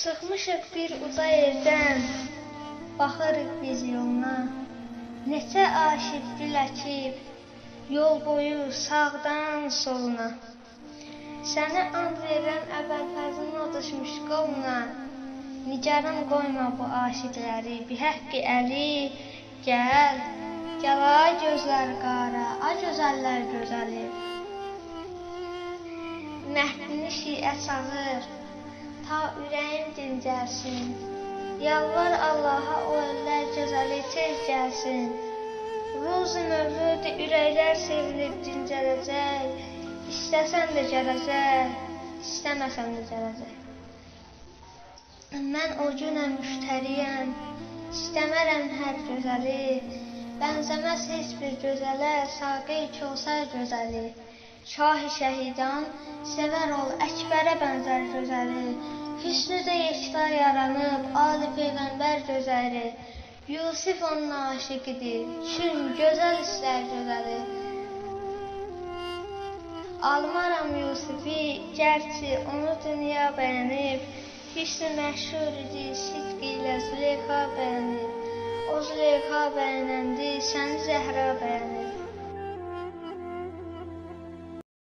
Çıxmışıq bir uca yerdən, baxırıq biz yoluna. Neçə aşiq gül əkib, yol boyu sağdan soluna. Sənə and verən əvvəlfəzin o düşmüş qoluna. Nigaran qoyma bu aşiqləri, bihaqqi əli, gəl, gəl ay gözlər qara, ay gözəllər gözəli. Məhdini şiə çağır, ürəyim dincəlsin. Yalvar Allaha o əllər gözəli tez gəlsin. Ruzu mövlud ürəklər sevinib dincələcək. İstəsən də gələcək, istəməsən də gələcək. Mən o günə müştəriyəm, istəmərəm hər gözəli. Bənzəməz heç bir gözələ, saqi Kəvsər gözəli. Şah-ı şəhidan sevər ol Əkbərə bənzər gözəli. Də yekta yaranıb Ali peyğəmbər gözəli. Yusif onun aşiqidir, çün gözəl istər gözəli. Almaram Yusifi, gərçi onu dünya bəyənib, hüsnü məşhur idi, sidq ilə Züleyxa bəyənib. O Züleyxa bəyənəndi, səni Zəhra bəyənib.